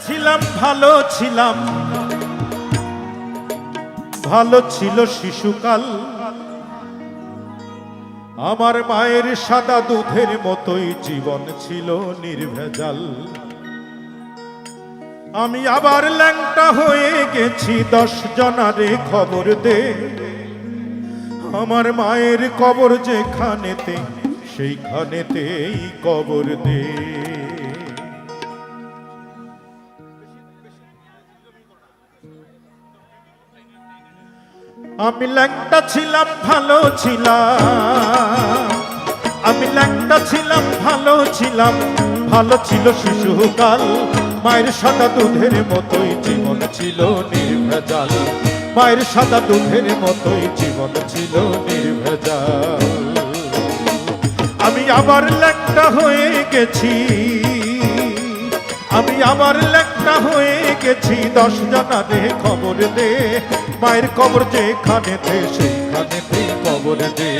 ছিলাম, ভালো ছিলাম। ভালো ছিল শিশুকাল। আমার মায়ের সাদা দুধের মতোই জীবন ছিল নির্ভেজাল। আমি আবার ল্যাংটা হয়ে গেছি, দশ জনারে খবর দে। আমার মায়ের কবর যেখানেতে, সেইখানেতেই কবর দে। আমি ল্যাংটা ছিলাম, ভালো ছিলাম। আমি ল্যাংটা ছিলাম, ভালো ছিলাম। ভালো ছিল শিশুকাল। মায়ের সাদা দুধের মতোই জীবন ছিল নির্ভেজাল। মায়ের সাদা দুধের মতোই জীবন ছিল নির্ভেজাল। আমি আবার ল্যাংটা হয়ে গেছি। আমি আবার লেখা হয়ে গেছি, দশ জনারে খবর দে। মায়ের কবর যেখানে দে সেইখানে দে। কবর দে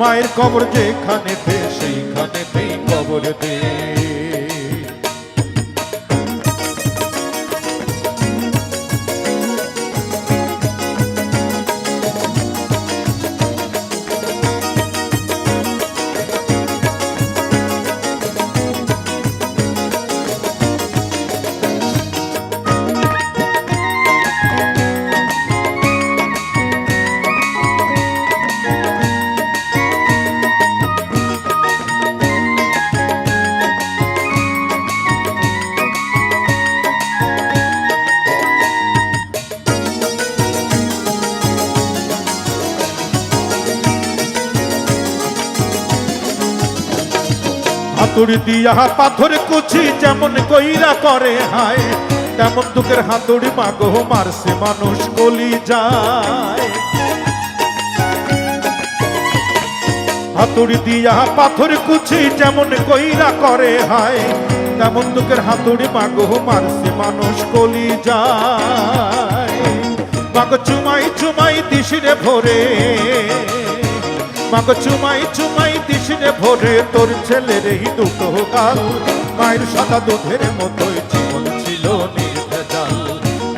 মায়ের কবর যেখানে দে সেইখানে দে কবর দে। হাতুড়ি দিয়া পাথর কুচি যেমন কইরা করে, হায়, তেমন দুঃখের হাতুড়ি মাগো, মারছে মানুষ গলি যায়। হাতুড়ি দিয়া পাথর কুচি যেমন কইরা করে, হায়, তেমন দুঃখের হাতুড়ি মাগো, মারছে মানুষ কলি যায়। মাগো, চুমাই চুমাই দিশিরে ভরে। মাগো, চুমাই চুমাই দিশিরে ভরে তোর ছেলের এই দুটো গাল। মায়ের সাদা দুধের মতোই জীবন ছিল নির্ভেজাল।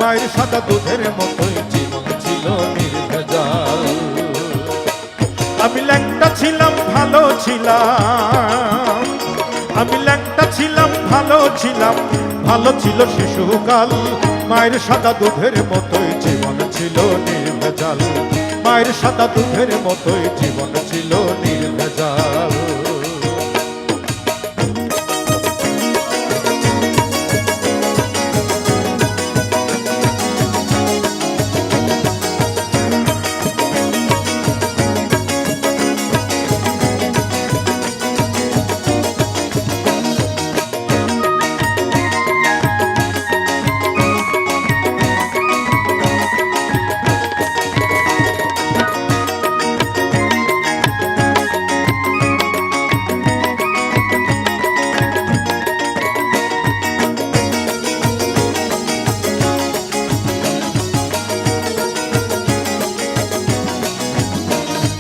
মায়ের সাদা দুধের মতোই জীবন ছিল নির্ভেজাল। আমি ল্যাংটা ছিলাম, ভালো ছিলাম। আমি ল্যাংটা ছিলাম, ভালো ছিলাম। ভালো ছিল শিশুকাল। মায়ের সাদা দুধের মতোই জীবন ছিল নির্ভেজাল। মায়ের সাদা দুধের মতোই জীবন ছিল নির্ভেজাল।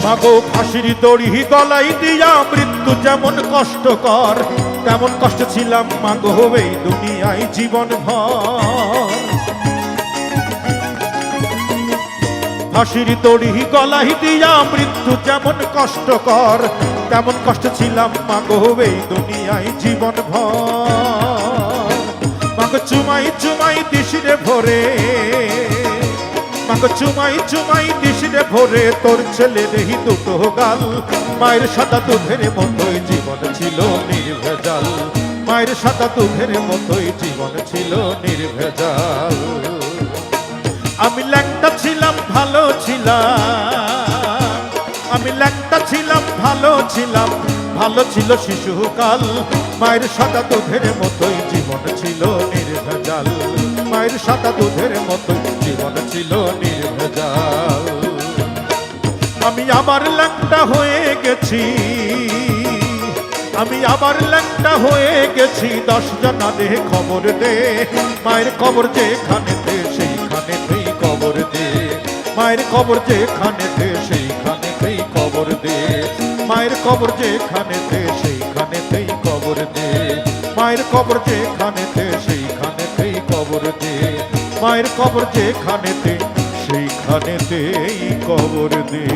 মাগো ফাঁসির দড়ি গলাই দিয়া মৃত্যু যেমন কষ্টকর, তেমন কষ্ট ছিলাম মাগো এই দুনিয়ায় জীবন ভর ফাঁসির দড়ি গলাই দিয়া মৃত্যু যেমন কষ্টকর, তেমন কষ্ট ছিলাম মাগো এই দুনিয়ায় জীবন ভর মাগো চুমাই চুমাই দিশিরে ভরে মাগো চুমাই চুমাই দিশিরে ভরে তোর ছেলে রেহি দুটো গাল। মায়ের সাদা দুধের মতোই জীবন ছিল নির্ভেজাল। মায়ের সাদা দুধের মতোই জীবন ছিল নির্ভেজাল। আমি ল্যাংটা ছিলাম, ভালো ছিলাম। আমি ল্যাংটা ছিলাম, ভালো ছিলাম। ভালো ছিল শিশুকাল মায়ের সাদা দুধের মতোই জীবন ছিল নির্ভেজাল। মায়ের সাদা দুধের মতোই আবার ল্যাংটা হয়ে গেছি। আমি আবার ল্যাংটা হয়ে গেছি, দশ জনারে খবর দে। মায়ের খবর কবর যেখানেতে সেইখানেতেই কবর দে। মায়ের কবর যেখানেতে সেইখানেতেই কবর দে মায়ের খবর কবর যেখানেতে সেইখানেতেই কবর দে। মায়ের খবর কবর যেখানেতে সেইখানেতেই মায়ের কবর যেখানেতে সেইখানেতেই কবর দে।